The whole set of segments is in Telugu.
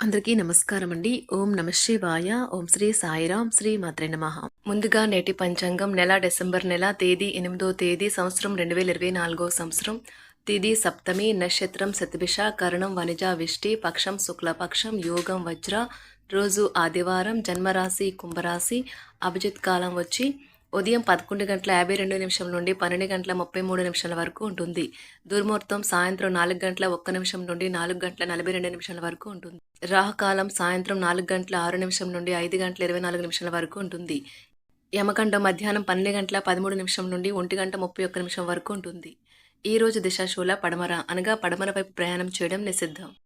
అందరికీ నమస్కారం అండి ఓం నమ శివాయ. ఓం శ్రీ సాయిరాం. శ్రీ మాత్రే నమ. ముందుగా నేటి పంచాంగం నెల డిసెంబర్ నెల తేదీ ఎనిమిదో తేదీ సంవత్సరం రెండు వేల ఇరవై నాలుగో సంవత్సరం. తిది సప్తమి నక్షత్రం శతభిష కరణం వనిజ విష్టి పక్షం శుక్లపక్షం యోగం వజ్ర. రోజు ఆదివారం జన్మరాశి కుంభరాశి. అభిజిత్ కాలం వచ్చి ఉదయం పదకొండు గంటల యాభై రెండు నిమిషం నుండి పన్నెండు గంటల ముప్పై మూడు నిమిషాల వరకు ఉంటుంది. దుర్ముహూర్తం సాయంత్రం నాలుగు గంటల ఒక్క నిమిషం నుండి నాలుగు గంటల నలభై రెండు నిమిషాల వరకు ఉంటుంది. రాహుకాలం సాయంత్రం నాలుగు గంటల ఆరు నిమిషం నుండి ఐదు గంటల ఇరవై నాలుగు నిమిషాల వరకు ఉంటుంది. యమకండం మధ్యాహ్నం పన్నెండు గంటల పదమూడు నిమిషం నుండి ఒంటి గంట ముప్పై ఒక్క నిమిషం వరకు ఉంటుంది. ఈ రోజు దిశాశూల పడమర అనగా పడమర వైపు ప్రయాణం చేయడం నిషిద్ధం.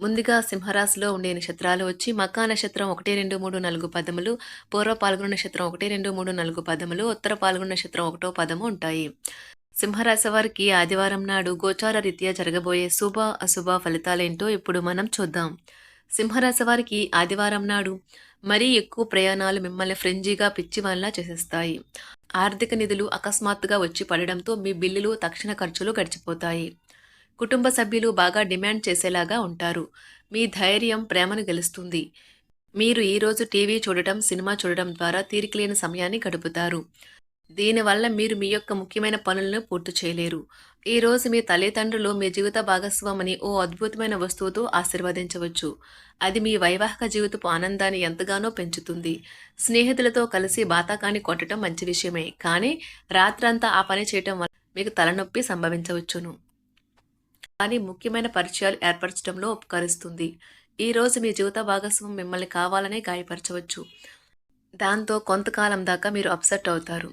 ముందుగా సింహరాశిలో ఉండే నక్షత్రాలు వచ్చి మకా నక్షత్రం ఒకటి రెండు మూడు నాలుగు పదములు పూర్వ పాల్గొన నక్షత్రం ఒకటి రెండు మూడు నాలుగు పదములు ఉత్తర పాల్గొన నక్షత్రం ఒకటో పదము ఉంటాయి. సింహరాశి వారికి ఆదివారం నాడు గోచార రీత్యా జరగబోయే శుభ అశుభ ఫలితాలేంటో ఇప్పుడు మనం చూద్దాం. సింహరాశి వారికి ఆదివారం నాడు మరీ ఎక్కువ ప్రయాణాలు మిమ్మల్ని ఫ్రెంజీగా పిచ్చి చేసేస్తాయి. ఆర్థిక నిధులు అకస్మాత్తుగా వచ్చి పడడంతో మీ బిల్లులు తక్షణ ఖర్చులు గడిచిపోతాయి. కుటుంబ సభ్యులు బాగా డిమాండ్ చేసేలాగా ఉంటారు. మీ ధైర్యం ప్రేమను గెలుస్తుంది. మీరు ఈరోజు టీవీ చూడటం సినిమా చూడటం ద్వారా తీరికలేని సమయాన్ని గడుపుతారు. దీనివల్ల మీరు మీ యొక్క ముఖ్యమైన పనులను పూర్తి చేయలేరు. ఈరోజు మీ తల్లిదండ్రులు మీ జీవిత భాగస్వామిని ఓ అద్భుతమైన వస్తువుతో ఆశీర్వదించవచ్చు. అది మీ వైవాహిక జీవితపు ఆనందాన్ని ఎంతగానో పెంచుతుంది. స్నేహితులతో కలిసి బాతాకాన్ని కొట్టడం మంచి విషయమే. కానీ రాత్రంతా ఆ పని చేయటం వల్ల మీకు తలనొప్పి సంభవించవచ్చును. కానీ ముఖ్యమైన పరిచయాలు ఏర్పరచడంలో ఉపకరిస్తుంది. ఈరోజు మీ జీవిత భాగస్వామి మిమ్మల్ని కావాలనే గాయపరచవచ్చు. దాంతో కొంతకాలం దాకా మీరు అప్సెట్ అవుతారు.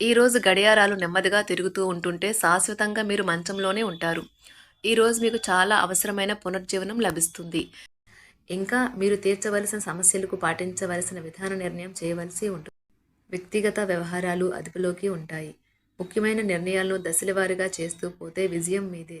ఈరోజు గడియారాలు నెమ్మదిగా తిరుగుతూ ఉంటుంటే శాశ్వతంగా మీరు మంచంలోనే ఉంటారు. ఈరోజు మీకు చాలా అవసరమైన పునర్జీవనం లభిస్తుంది. ఇంకా మీరు తీర్చవలసిన సమస్యలకు పాటించవలసిన విధాన నిర్ణయం చేయవలసి ఉంటుంది వ్యక్తిగత వ్యవహారాలు అదుపులోకి ఉంటాయి. ముఖ్యమైన నిర్ణయాలను దశలవారీగా చేస్తూ పోతే విజయం మీదే.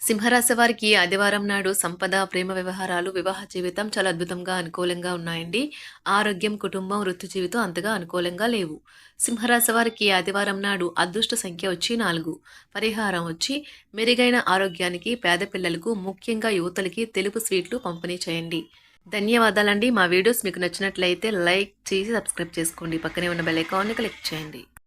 సింహరాశి వారికి ఆదివారం నాడు సంపద ప్రేమ వ్యవహారాలు వివాహ జీవితం చాలా అద్భుతంగా అనుకూలంగా ఉన్నాయండి. ఆరోగ్యం కుటుంబం వృత్తి జీవితం అంతగా అనుకూలంగా లేవు. సింహరాశి వారికి ఆదివారం నాడు అదృష్ట సంఖ్య వచ్చి నాలుగు. పరిహారం వచ్చి మెరుగైన ఆరోగ్యానికి పేద పిల్లలకు ముఖ్యంగా యువతలకి తెలుపు స్వీట్లు పంపిణీ చేయండి. ధన్యవాదాలండి. మా వీడియోస్ మీకు నచ్చినట్లయితే లైక్ చేసి సబ్స్క్రైబ్ చేసుకోండి. పక్కనే ఉన్న బెల్ ఐకాన్ని క్లిక్ చేయండి.